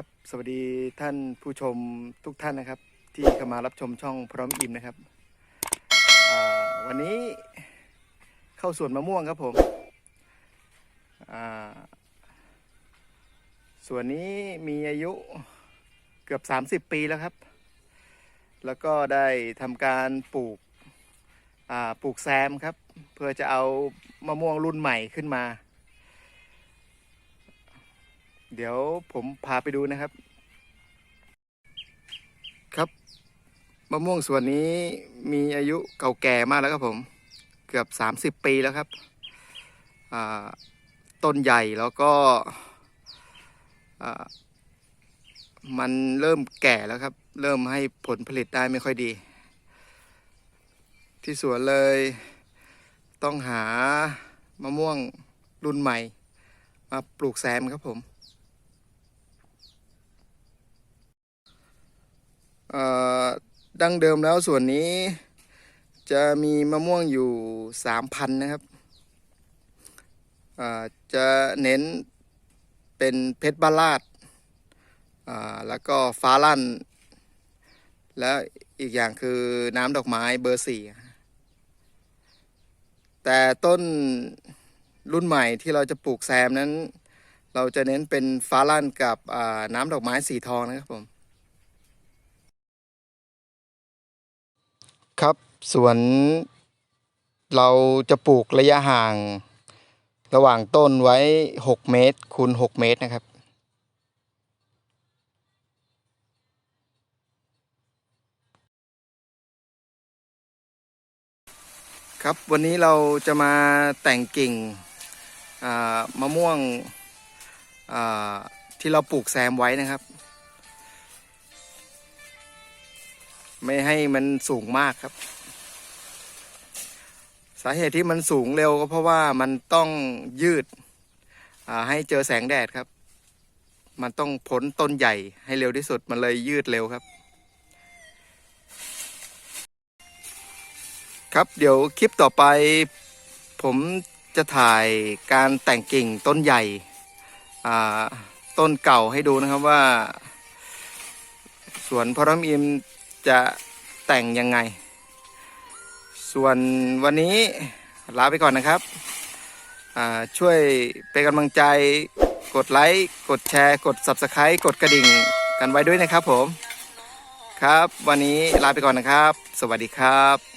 ครับสวัสดีท่านผู้ชมทุกท่านนะครับ ที่เข้ามารับชมช่องพร้อมอิ่มนะครับวันนี้เข้าสวนมะม่วงครับผมสวนนี้มีอายุเกือบ 30 ปีแล้วครับ แล้วก็ได้ทำการปลูกปลูกแซมครับ เพื่อจะเอามะม่วงรุ่นใหม่ขึ้นมา เดี๋ยวผมพาไปดูนะครับ ครับมะม่วงส่วนนี้มีอายุเก่าแก่มากแล้วครับผม เกือบ 30 ปีแล้วครับต้นใหญ่แล้วก็มันเริ่มแก่แล้วครับ เริ่มให้ผลผลิตได้ไม่ค่อยดี ที่สวนเลยต้องหามะม่วงรุ่นใหม่ มาปลูกแซมครับผม เอ่อ ดั้งเดิมแล้วส่วนนี้ จะมีมะม่วงอยู่สามพันนะครับอ่าจะเน้นเป็นเพชรบาลาดอ่าแล้วก็ฟ้าลั่น แล้วอีกอย่างคือน้ำดอกไม้เบอร์สี่แต่ต้นรุ่นใหม่ที่เราจะปลูกแซมนั้น เราจะเน้นเป็นฟ้าลั่นกับอ่าน้ำดอกไม้สีทองนะครับผม ครับสวนเราจะปลูกระยะห่าง ระหว่างต้นไว้ 6 เมตรคูณ6 เมตรนะครับ ครับวันนี้เราจะมาแต่งกิ่งมะม่วงที่เราปลูกแซมไว้นะครับ ไม่ให้มันสูงมากครับ สาเหตุที่มันสูงเร็วก็เพราะว่ามันต้องยืดให้เจอแสงแดดครับ มันต้องพ้นต้นใหญ่ให้เร็วที่สุดมันเลยยืดเร็วครับ ครับเดี๋ยวคลิปต่อไป ผมจะถ่ายการแต่งกิ่งต้นใหญ่ต้นเก่าให้ดูนะครับว่า สวนพระรามอิม จะแต่งยังไง ส่วนวันนี้ลาไปก่อนนะครับ ช่วยเป็นกำลังใจกดไลค์กดแชร์ กด Subscribe กดกระดิ่งกันไว้ด้วยนะครับผม ครับ วันนี้ลาไปก่อนนะครับ สวัสดีครับ